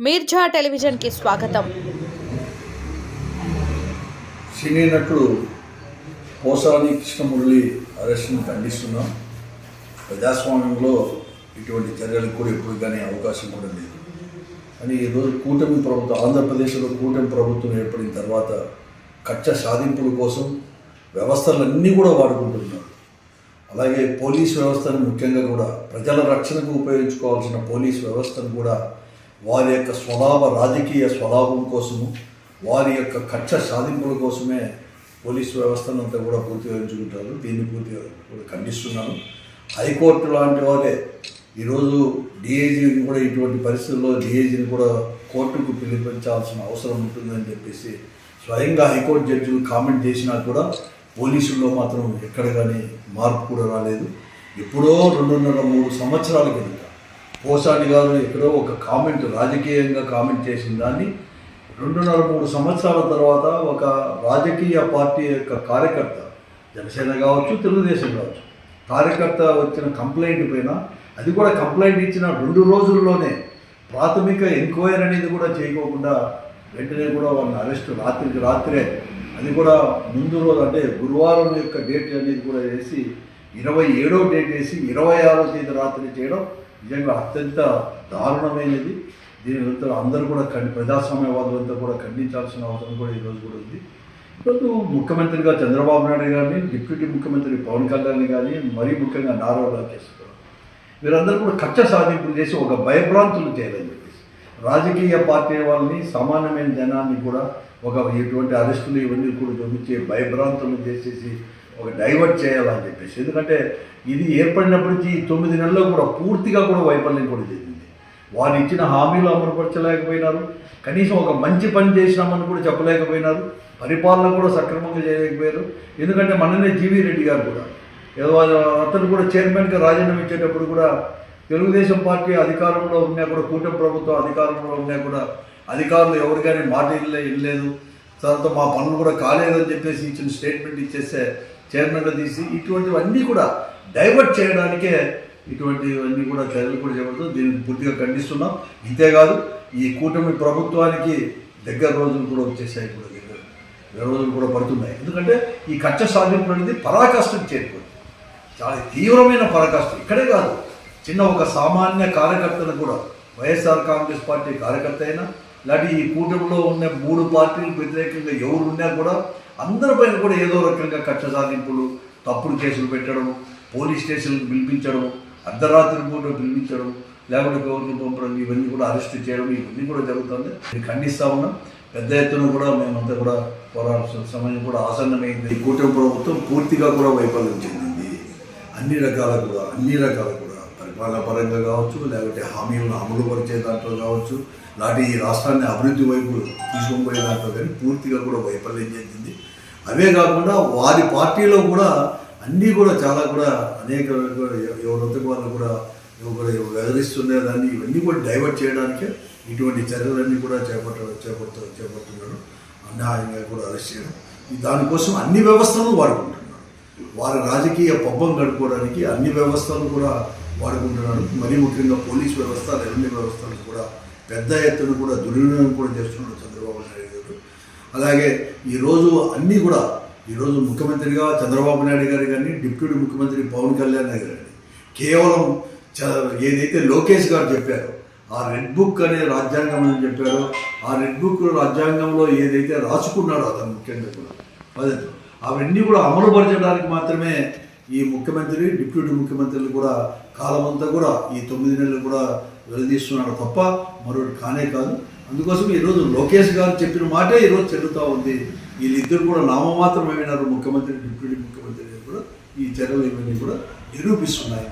మీర్జా టెలివిజన్కి స్వాగతం. సినీ నటుడు పోసాని కృష్ణమురళి అరెస్ట్ని ఖండిస్తున్నాం. ప్రజాస్వామ్యంలో ఇటువంటి చర్యలకు కూడా ఎప్పుడు కానీ అవకాశం కూడా లేదు. అని ఈరోజు కూటమి ప్రభుత్వం ఆంధ్రప్రదేశ్లో కూటమి ప్రభుత్వం ఏర్పడిన తర్వాత కక్ష సాధింపుల కోసం వ్యవస్థలన్నీ కూడా వాడుకుంటున్నారు. అలాగే పోలీస్ వ్యవస్థను ముఖ్యంగా కూడా ప్రజల రక్షణకు ఉపయోగించుకోవాల్సిన పోలీస్ వ్యవస్థను కూడా వారి యొక్క స్వలాభ రాజకీయ స్వలాభం కోసము వారి యొక్క కక్ష సాధింపుల కోసమే పోలీస్ వ్యవస్థను అంతా కూడా పూర్తిగా ఎంచుకుంటారు దీన్ని పూర్తిగా కూడా ఖండిస్తున్నాను. హైకోర్టు లాంటి వారే ఈరోజు డిఐజీని కూడా ఇటువంటి పరిస్థితుల్లో డిఐజీని కూడా కోర్టుకు పిలిపించాల్సిన అవసరం ఉంటుందని చెప్పేసి స్వయంగా హైకోర్టు జడ్జిలు కామెంట్ చేసినా కూడా పోలీసుల్లో మాత్రం ఎక్కడ కానీ మార్పు కూడా రాలేదు. ఎప్పుడో రెండున్నర మూడు సంవత్సరాల కిందట పోసాని గారు ఎక్కడో ఒక కామెంట్ రాజకీయంగా కామెంట్ చేసిన దాన్ని రెండున్నర మూడు సంవత్సరాల తర్వాత ఒక రాజకీయ పార్టీ యొక్క కార్యకర్త జనసేన కావచ్చు తెలుగుదేశం కావచ్చు కార్యకర్త వచ్చిన కంప్లైంట్ పైన అది కూడా కంప్లైంట్ ఇచ్చిన రెండు రోజుల్లోనే ప్రాథమిక ఎంక్వైరీ అనేది కూడా చేయకోకుండా వెంటనే కూడా వాళ్ళని అరెస్ట్ రాత్రికి రాత్రే అది కూడా ముందు రోజు అంటే గురువారం యొక్క డేట్ అనేది కూడా వేసి ఇరవై ఏడో డేట్ వేసి ఇరవై ఆరో తేదీ రాత్రి చేయడం నిజంగా అత్యంత దారుణమైనది. దీని విరుద్ధ అందరూ కూడా ఖండి ప్రజాస్వామ్యవాదులంతా కూడా ఖండించాల్సిన అవసరం కూడా ఈరోజు కూడా ఉంది. ఈరోజు ముఖ్యమంత్రిగా చంద్రబాబు నాయుడు గారిని డిప్యూటీ ముఖ్యమంత్రి పవన్ కళ్యాణ్ కానీ మరీ ముఖ్యంగా నారా లోకేష్ వీరందరూ కూడా కక్ష సాధింపులు చేసి ఒక భయభ్రాంతులు చేయాలని చెప్పేసి రాజకీయ పార్టీ వాళ్ళని సామాన్యమైన జనాన్ని కూడా ఒక ఇటువంటి అరెస్టులు ఇవన్నీ కూడా చూపించే భయభ్రాంతులు చేసేసి ఒక డైవర్ట్ చేయాలని చెప్పేసి. ఎందుకంటే ఇది ఏర్పడినప్పటి నుంచి తొమ్మిది నెలల్లో కూడా పూర్తిగా కూడా వైఫల్యం కూడా జరిగింది వారు ఇచ్చిన హామీలు అమలుపరచలేకపోయినారు. కనీసం ఒక మంచి పని చేసినామని కూడా చెప్పలేకపోయినారు. పరిపాలన కూడా సక్రమంగా చేయలేకపోయారు. ఎందుకంటే మననే జీవీ రెడ్డి గారు కూడా. ఏదో అతను కూడా చైర్మన్గా రాజీనామా ఇచ్చేటప్పుడు కూడా తెలుగుదేశం పార్టీ అధికారంలో ఉన్నా కూడా కూటమి ప్రభుత్వం అధికారంలో ఉన్నా కూడా అధికారులు ఎవరికైనా మాట ఇల్లే ఇల్లేదు తర్వాత మా పనులు కూడా కాలేదని చెప్పేసి ఇచ్చిన స్టేట్మెంట్ ఇచ్చేస్తే చైర్మన్గా తీసి ఇటువంటివన్నీ కూడా డైవర్ట్ చేయడానికే ఇటువంటివన్నీ కూడా చర్యలు కూడా చేపడుతూ దీన్ని పూర్తిగా ఖండిస్తున్నాం. ఇంతేకాదు ఈ కూటమి ప్రభుత్వానికి దగ్గర రోజులు కూడా వచ్చేసాయి కూడా దగ్గర రోజులు కూడా పడుతున్నాయి. ఎందుకంటే ఈ కక్ష సాధింపు అనేది పరాకాష్ఠకు చేరుకుంది చాలా తీవ్రమైన పరాకాష్ఠ. ఇక్కడే కాదు చిన్న ఒక సామాన్య కార్యకర్తను కూడా వైఎస్ఆర్ కాంగ్రెస్ పార్టీ కార్యకర్త అయినా ఇలాంటి ఈ కూటమిలో ఉన్న మూడు పార్టీలకు వ్యతిరేకంగా ఎవరు ఉన్నా కూడా అందరిపైన కూడా ఏదో రకంగా కక్ష సాధింపులు తప్పుడు కేసులు పెట్టడం పోలీస్ స్టేషన్లకు పిలిపించడం అర్ధరాత్రి పూట పిలిపించడం లేకపోతే గవర్నమెంట్ పంపడం ఇవన్నీ కూడా అరెస్ట్ చేయడం ఇవన్నీ కూడా జరుగుతుంది. ఇది ఖండిస్తా ఉన్నాం పెద్ద ఎత్తున కూడా మేమంతా కూడా పోరాడాల్సిన సమయం కూడా ఆసన్నమైంది. ఈ కూటమి ప్రభుత్వం పూర్తిగా కూడా వైఫల్యం చెందింది. అన్ని రకాల కూడా అన్ని రకాల కూడా. పరిపాలన పరంగా కావచ్చు లేకపోతే హామీలను అమలు పరిచే దాంట్లో కావచ్చు లాంటి ఈ రాష్ట్రాన్ని అభివృద్ధి వైపు తీసుకొని పోయే దాంట్లో కానీ పూర్తిగా కూడా వైఫల్యం చెందింది. అవే కాకుండా వారి పార్టీలో కూడా అన్నీ కూడా చాలా కూడా అనేక ఎవరంతకు వాళ్ళు కూడా కూడా దాన్ని ఇవన్నీ కూడా డైవర్ట్ చేయడానికే ఇటువంటి చర్యలన్నీ కూడా చేపట్ట చేపడుతూ చేపడుతున్నాడు అన్యాయంగా కూడా అరెస్ట్ చేయడం. దానికోసం అన్ని వ్యవస్థలను వాడుకుంటున్నారు. వారి రాజకీయ పబ్బం గడుపుకోవడానికి అన్ని వ్యవస్థలు కూడా వాడుకుంటున్నారు మరీ ముఖ్యంగా పోలీస్ వ్యవస్థ రెవెన్యూ వ్యవస్థను కూడా పెద్ద ఎత్తున కూడా దుర్వినియోగం కూడా చేస్తున్నాడు చంద్రబాబు నాయుడు గారు. అలాగే ఈరోజు అన్నీ కూడా ఈరోజు ముఖ్యమంత్రిగా చంద్రబాబు నాయుడు గారు కానీ డిప్యూటీ ముఖ్యమంత్రి పవన్ కళ్యాణ్ గారు కానీ కేవలం చ- ఏదైతే లోకేష్ గారు చెప్పారో ఆ రెడ్ బుక్ అనే రాజ్యాంగం అని చెప్పారో ఆ రెడ్ బుక్ రాజ్యాంగంలో ఏదైతే రాసుకున్నాడో అతను ముఖ్యంగా కూడా అదే. అవన్నీ కూడా అమలుపరచడానికి మాత్రమే ఈ ముఖ్యమంత్రి డిప్యూటీ ముఖ్యమంత్రులు కూడా కాలమంతా కూడా ఈ తొమ్మిది నెలలు కూడా వెలదీస్తున్నాడు తప్ప మరొకటి కానే కాదు. అందుకోసం ఈరోజు లోకేష్ గారు చెప్పిన మాటే ఈరోజు చెల్లుతూ ఉంది. వీళ్ళిద్దరు కూడా నామమాత్రం ఏమైనారు ముఖ్యమంత్రి డిప్యూటీ ముఖ్యమంత్రి కూడా. ఈ చర్యలు ఇవన్నీ కూడా నిరూపిస్తున్నాయి.